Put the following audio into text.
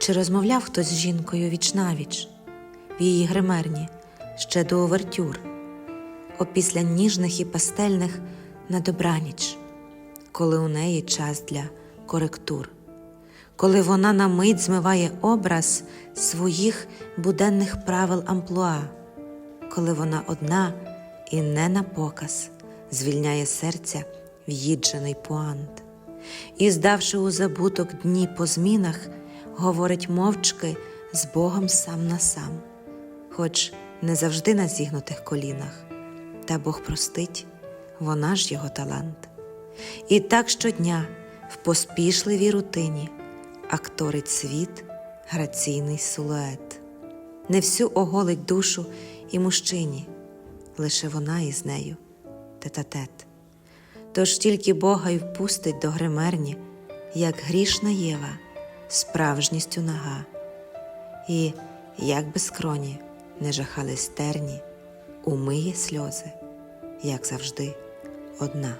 Чи розмовляв хтось з жінкою вічнавіч? В її гримерні ще до овертюр, опісля ніжних і пастельних на добраніч, коли у неї час для коректур, коли вона на мить змиває образ своїх буденних правил амплуа, коли вона одна і не на показ звільняє серця в'їджений пуант, і, здавши у забуток дні по змінах, говорить мовчки з Богом сам на сам, хоч не завжди на зігнутих колінах, та Бог простить, вона ж його талант. І так щодня в поспішливій рутині акторить світ, граційний силует. Не всю оголить душу і мужчині, лише вона із нею тет-а-тет. Тож тільки Бога й впустить до гримерні, як грішна Єва, справжністю нога, І, як би скроні не жахали стерні, умиє сльози, як завжди, одна.